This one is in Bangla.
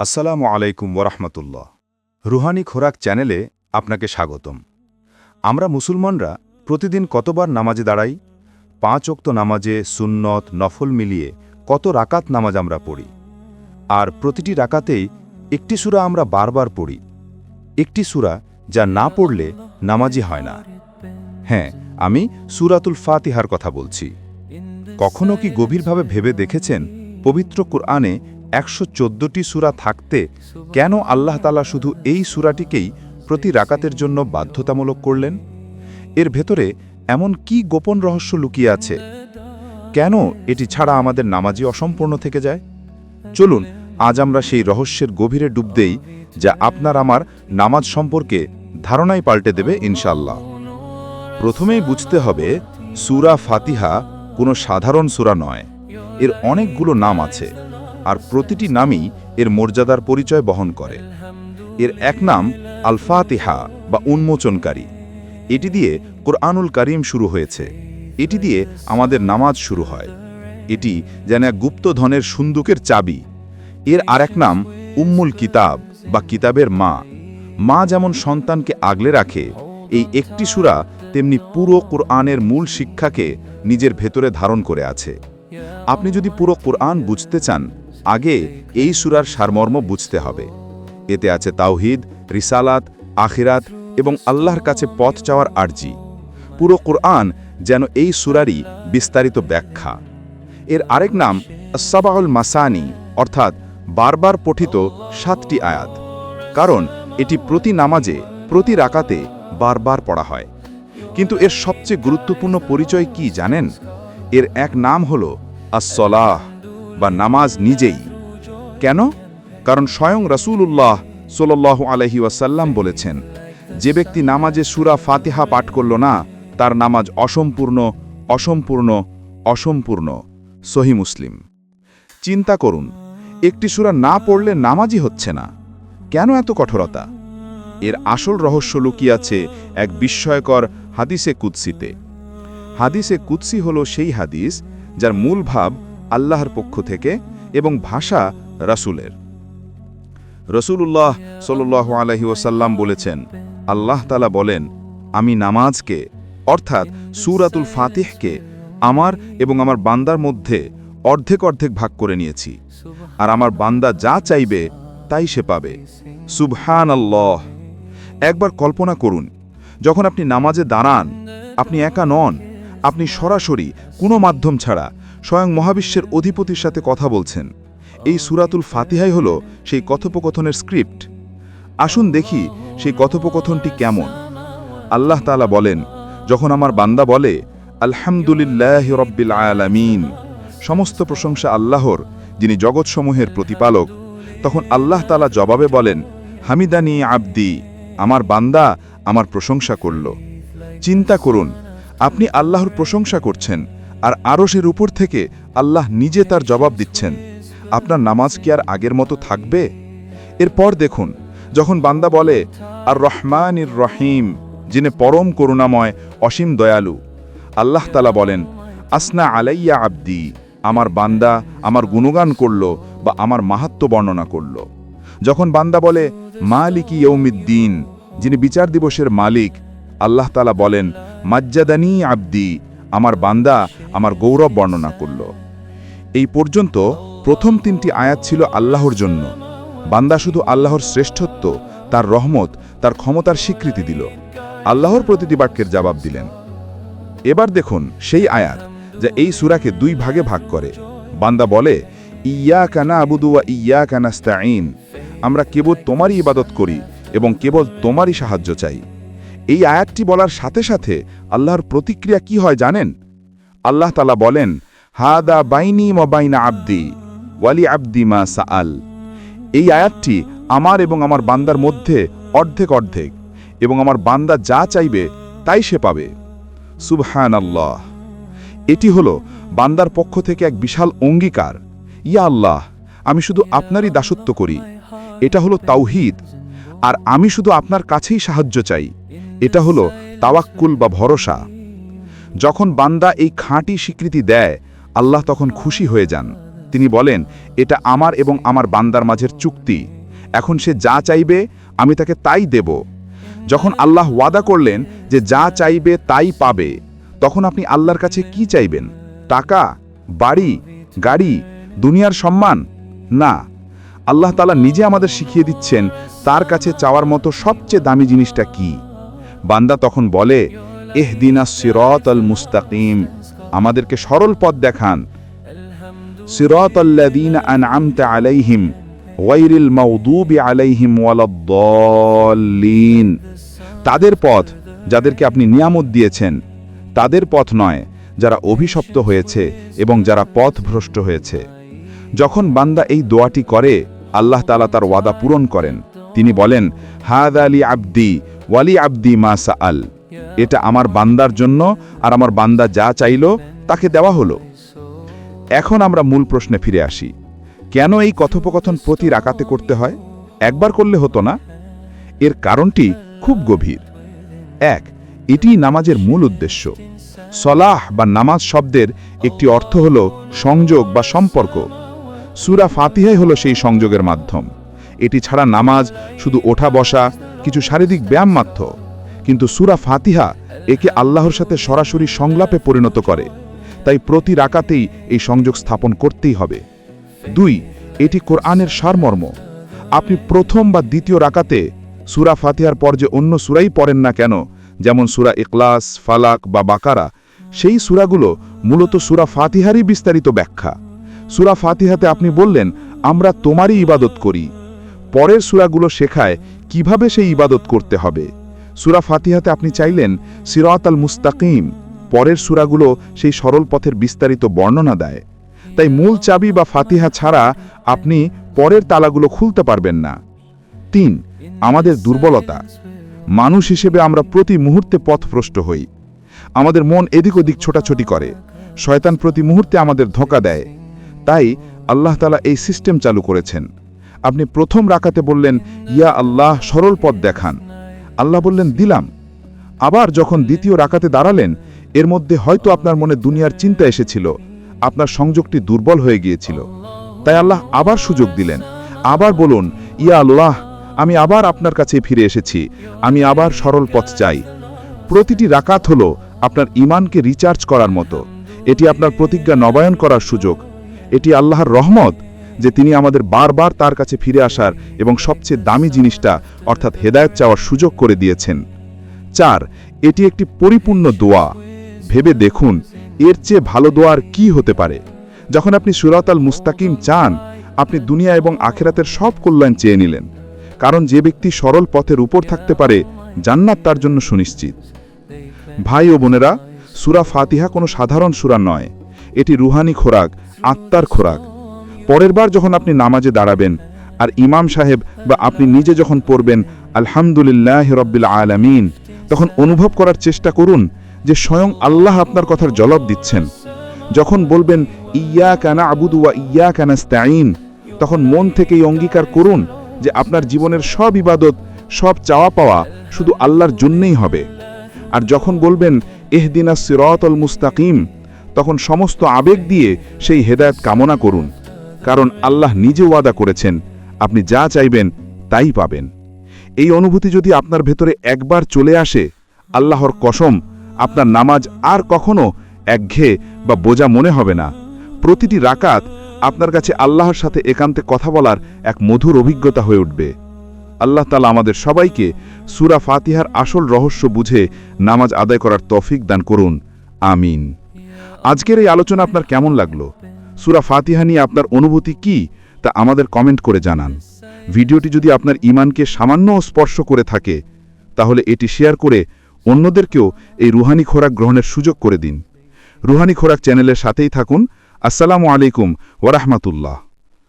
আসসালামু আলাইকুম ওরহমতুল্লাহ রুহানি খোরাক চ্যানেলে আপনাকে স্বাগতম। আমরা মুসলমানরা প্রতিদিন কতবার নামাজে দাঁড়াই? পাঁচ অক্ত নামাজে সুন্নত, নফল মিলিয়ে কত রাকাত নামাজ আমরা পড়ি? আর প্রতিটি রাকাতেই একটি সুরা আমরা বারবার পড়ি। একটি সুরা যা না পড়লে নামাজি হয় না। হ্যাঁ আমি সুরাতুল ফাতিহার কথা বলছি। কখনো কি গভীরভাবে ভেবে দেখেছেন? পবিত্র কুরআনে একশো চোদ্দটি সুরা থাকতে কেন আল্লাহ তালা শুধু এই সুরাটিকেই প্রতি রাকাতের জন্য বাধ্যতামূলক করলেন? এর ভেতরে এমন কি গোপন রহস্য লুকিয়ে আছে? কেন এটি ছাড়া আমাদের নামাজি অসম্পূর্ণ থেকে যায়? চলুন, আজ আমরা সেই রহস্যের গভীরে ডুব দেই, যা আপনার আমার নামাজ সম্পর্কে ধারণাই পাল্টে দেবে ইনশাল্লাহ প্রথমেই বুঝতে হবে, সুরা ফাতিহা কোনো সাধারণ সুরা নয়। এর অনেকগুলো নাম আছে। আর প্রতিটি নামই এর মর্যাদার পরিচয় বহন করে। এর এক নাম আল ফাতিহা বা উন্মোচনকারী। এটি দিয়ে কোরআনুল করিম শুরু হয়েছে। এটি দিয়ে আমাদের নামাজ শুরু হয়। এটি যেন এক গুপ্তধনের সুন্দুকের চাবি। এর আরেক নাম উম্মুল কিতাব বা কিতাবের মা। মা যেমন সন্তানকে আগলে রাখে, এই একটি সুরা তেমনি পুরো কোরআনের মূল শিক্ষাকে নিজের ভেতরে ধারণ করে আছে। আপনি যদি পুরো কোরআন বুঝতে চান আগে এই সুরার সারমর্ম বুঝতে হবে। এতে আছে তাওহিদ, রিসালাত, আখিরাত এবং আল্লাহর কাছে পথ চাওয়ার আর্জি। পুরো কোরআন যেন এই সুরারই বিস্তারিত ব্যাখ্যা। এর আরেক নাম সাবাউল মাসানি, অর্থাৎ বারবার পঠিত সাতটি আয়াত। কারণ এটি প্রতি নামাজে, প্রতি রাকাতে বারবার পড়া হয়। কিন্তু এর সবচেয়ে গুরুত্বপূর্ণ পরিচয় কি জানেন? এর এক নাম হল আসলাহ বা নামাজ নিজেই। কেন? কারণ স্বয়ং রসুল্লাহ সোল্লাহ আলহি ওয়াসাল্লাম বলেছেন, যে ব্যক্তি নামাজে সুরা ফাতিহা পাঠ করল না, তার নামাজ অসম্পূর্ণ অসম্পূর্ণ অসম্পূর্ণ। সহি মুসলিম। চিন্তা করুন, একটি সুরা না পড়লে নামাজই হচ্ছে না। কেন এত কঠোরতা? এর আসল রহস্য লুকিয়ে আছে এক বিস্ময়কর হাদিসে কুৎসিতে হাদিসে কুৎসি হল সেই হাদিস যার মূল ভাব আল্লাহর পক্ষ থেকে এবং ভাষা রাসুলের। রসুল্লাহ সাল্লাহ আলহি ওসাল্লাম বলেছেন, আল্লাহ তালা বলেন, আমি নামাজকে, অর্থাৎ সুরাতুল ফাতিহকে আমার এবং আমার বান্দার মধ্যে অর্ধেক অর্ধেক ভাগ করে নিয়েছি। আর আমার বান্দা যা চাইবে তাই সে পাবে। সুবহান আল্লাহ একবার কল্পনা করুন, যখন আপনি নামাজে দাঁড়ান, আপনি একা নন, আপনি সরাসরি কোনো মাধ্যম ছাড়া স্বয়ং মহাবিশ্বের অধিপতির সাথে কথা বলছেন। এই সুরাতুল ফাতিহাই হল সেই কথোপকথনের স্ক্রিপ্ট। আসুন দেখি সেই কথোপকথনটি কেমন। আল্লাহ তালা বলেন, যখন আমার বান্দা বলে, আলহামদুলিল্লাহ রব্বিল আলামিন সমস্ত প্রশংসা আল্লাহর, যিনি জগৎসমূহের প্রতিপালক, তখন আল্লাহ তালা জবাবে বলেন, হামিদানি আবদি, আমার বান্দা আমার প্রশংসা করল। চিন্তা করুন, আপনি আল্লাহর প্রশংসা করছেন। আর আরশের উপর থেকে আল্লাহ নিজে তার জবাব দিচ্ছেন, আপনার নামাজ কি আর আগের মতো থাকবে? এরপর দেখুন, যখন বান্দা বলে, আর রহমানির রহিম, যিনি পরম করুণাময়, অসীম দয়ালু। আল্লাহ তালা বলেন, আসনা আলাইয়া আব্দি, আমার বান্দা আমার গুণগান করল বা আমার মাহাত্ম বর্ণনা করল। যখন বান্দা বলে, মালিকি ইয়ৌমিদ্দিন যিনি বিচার দিবসের মালিক, আল্লাহ তালা বলেন, মাজ্জাদানি আব্দি আমার বান্দা আমার গৌরব বর্ণনা করল। এই পর্যন্ত প্রথম তিনটি আয়াত ছিল আল্লাহর জন্য। বান্দা শুধু আল্লাহর শ্রেষ্ঠত্ব, তার রহমত, তার ক্ষমতার স্বীকৃতি দিল। আল্লাহর প্রতিটি বাক্যের জবাব দিলেন। এবার দেখুন সেই আয়াত যা এই সুরাকে দুই ভাগে ভাগ করে। বান্দা বলে ইয়া কানা আবুদুয়া ইয়া কানাস্তাইন আমরা কেবল তোমারই ইবাদত করি এবং কেবল তোমারই সাহায্য চাই। এই আয়াতটি বলার সাথে সাথে আল্লাহর প্রতিক্রিয়া কি হয় জানেন? আল্লাহ তালা বলেন, হাদা বাইনি মবাইনা আব্দি ওয়ালি আব্দি মা সাআল। এই আয়াতটি আমার এবং আমার বান্দার মধ্যে অর্ধেক অর্ধেক এবং আমার বান্দা যা চাইবে তাই সে পাবে। সুবহান আল্লাহ এটি হলো বান্দার পক্ষ থেকে এক বিশাল অঙ্গীকার। ইয়া আল্লাহ, আমি শুধু আপনারই দাসত্ব করি। এটা হলো তাওহিদ। আর আমি শুধু আপনার কাছেই সাহায্য চাই। এটা হলো তাওয়াক্কুল বা ভরসা। যখন বান্দা এই খাঁটি স্বীকৃতি দেয়, আল্লাহ তখন খুশি হয়ে যান। তিনি বলেন, এটা আমার এবং আমার বান্দার মাঝের চুক্তি। এখন সে যা চাইবে, আমি তাকে তাই দেব। যখন আল্লাহ ওয়াদা করলেন যে যা চাইবে তাই পাবে, তখন আপনি আল্লাহর কাছে কি চাইবেন? টাকা? বাড়ি? গাড়ি? দুনিয়ার সম্মান? না। আল্লাহ তালা নিজে আমাদের শিখিয়ে দিচ্ছেন, তার কাছে চাওয়ার মতো সবচেয়ে দামি জিনিসটা কি? বান্দা তখন বলে এহ দিনা সিরত আল মুস্তাকিম, আমাদেরকে সরল পথ দেখান। সিরত আল্লাদিন আলাইহিম ওয়াইরিল মাউদুবি আলাইহিম ওয়ালাদ্দাল্লিন তাদের পথ যাদেরকে আপনি নিয়ামত দিয়েছেন, তাদের পথ নয়, যারা অভিশপ্ত হয়েছে এবং যারা পথ ভ্রষ্ট হয়েছে। যখন বান্দা এই দোয়াটি করে, আল্লাহ তালা তার ওয়াদা পূরণ করেন। তিনি বলেন হাদ আলী আব্দি ওয়ালি আব্দি মাসা আল এটা আমার বান্দার জন্য আর আমার বান্দা যা চাইল তাকে দেওয়া হলো। এখন আমরা মূল প্রশ্নে ফিরে আসি। কেন এই কথোপকথন প্রতি রাকাতে করতে হয়? একবার করলে হতো না। এর কারণটি খুব গভীর। এক, এটি নামাজের মূল উদ্দেশ্য। সলাহ বা নামাজ শব্দের একটি অর্থ হল সংযোগ বা সম্পর্ক। সুরা ফাতিহাই হলো সেই সংযোগের মাধ্যম। এটি ছাড়া নামাজ শুধু ওঠা বসা কিছু শারীরিক ব্যায়াম মাত্র। কিন্তু সুরা ফাতিহা একে আল্লাহর সাথে সরাসরি সংলাপে পরিণত করে। তাই প্রতি রাকাতেই এই সংযোগ স্থাপন করতেই হবে। দুই, এটি কোরআনের সারমর্ম। আপনি প্রথম বা দ্বিতীয় রাকাতে সুরা ফাতিহার পর যে অন্য সুরাই পড়েন না কেন, যেমন সুরা ইকলাস ফালাক বা বাকারা, সেই সুরাগুলো মূলত সুরা ফাতিহারই বিস্তারিত ব্যাখ্যা। সুরা ফাতিহাতে আপনি বললেন, আমরা তোমারই ইবাদত করি। পরের সুরাগুলো শেখায় কীভাবে সেই ইবাদত করতে হবে। সুরা ফাতিহাতে আপনি চাইলেন সিরাত আল মুস্তাকিম, পরের সুরাগুলো সেই সরল পথের বিস্তারিত বর্ণনা দেয়। তাই মূল চাবি বা ফাতিহা ছাড়া আপনি পরের তালাগুলো খুলতে পারবেন না। তিন, আমাদের দুর্বলতা। মানুষ হিসেবে আমরা প্রতি মুহূর্তে পথভ্রষ্ট হই। আমাদের মন এদিক ওদিক ছোটাছুটি করে। শয়তান প্রতি মুহূর্তে আমাদের ধোকা দেয়। তাই আল্লাহ তালা এই সিস্টেম চালু করেছেন। আপনি প্রথম রাকাতে বললেন, ইয়া আল্লাহ, সরল পথ দেখান। আল্লাহ বললেন, দিলাম। আবার যখন দ্বিতীয় রাকাতে দাঁড়ালেন, এর মধ্যে হয়তো আপনার মনে দুনিয়ার চিন্তা এসেছিল, আপনার সংযোগটি দুর্বল হয়ে গিয়েছিল। তাই আল্লাহ আবার সুযোগ দিলেন। আবার বলুন, ইয়া আল্লাহ, আমি আবার আপনার কাছে ফিরে এসেছি, আমি আবার সরল পথ চাই। প্রতিটি রাকাত হল আপনার ইমানকে রিচার্জ করার মতো। এটি আপনার প্রতিজ্ঞা নবায়ন করার সুযোগ। এটি আল্লাহর রহমত। যে তিনি আমাদের বারবার তার কাছে ফিরে আসার এবং সবচেয়ে দামি জিনিসটা, অর্থাৎ হেদায়ত চাওয়ার সুযোগ করে দিয়েছেন। চার, এটি একটি পরিপূর্ণ দোয়া। ভেবে দেখুন, এর চেয়ে ভালো দোয়ার কি হতে পারে? যখন আপনি সুরাত আল মুস্তাকিম চান, আপনি দুনিয়া এবং আখেরাতের সব কল্যাণ চেয়ে নিলেন। কারণ যে ব্যক্তি সরল পথের উপর থাকতে পারে, জান্নাত তার জন্য সুনিশ্চিত। ভাই ও বোনেরা, সুরা ফাতিহা কোনো সাধারণ সুরা নয়। এটি রুহানি খোরাক, আত্মার খোরাক। পরের বার যখন আপনি নামাজে দাঁড়াবেন আর ইমাম সাহেব বা আপনি নিজে যখন পড়বেন, আলহামদুলিল্লাহ রব্বিল আলামিন, তখন অনুভব করার চেষ্টা করুন যে স্বয়ং আল্লাহ আপনার কথার জলব দিচ্ছেন। যখন বলবেন ইয়া কানা আবুদু ওয়া ইয়া কানা স্তাইন তখন মন থেকেই অঙ্গীকার করুন যে আপনার জীবনের সব ইবাদত, সব চাওয়া পাওয়া শুধু আল্লাহর জন্যেই হবে। আর যখন বলবেন এহদিনা সিরতল মুস্তাকিম তখন সমস্ত আবেগ দিয়ে সেই হেদায়ত কামনা করুন। কারণ আল্লাহ নিজে ওয়াদা করেছেন, আপনি যা চাইবেন তাই পাবেন। এই অনুভূতি যদি আপনার ভেতরে একবার চলে আসে, আল্লাহর কসম, আপনার নামাজ আর কখনো একঘেয়ে বা বোঝা মনে হবে না। প্রতিটি রাকাত আপনার কাছে আল্লাহর সাথে একান্তে কথা বলার এক মধুর অভিজ্ঞতা হয়ে উঠবে। আল্লাহ তালা আমাদের সবাইকে সুরা ফাতিহার আসল রহস্য বুঝে নামাজ আদায় করার তফিক দান করুন। আমিন। আজকের এই আলোচনা আপনার কেমন লাগল? সুরা ফাতিহা নিয়ে আপনার অনুভূতি কি, তা আমাদের কমেন্ট করে জানান। ভিডিওটি যদি আপনার ইমানকে সামান্য স্পর্শ করে থাকে, তাহলে এটি শেয়ার করে অন্যদেরকেও এই রুহানি খোরাক গ্রহণের সুযোগ করে দিন। রুহানি খোরাক চ্যানেলের সাথেই থাকুন। আসসালামু আলাইকুম ওরহমতুল্লাহ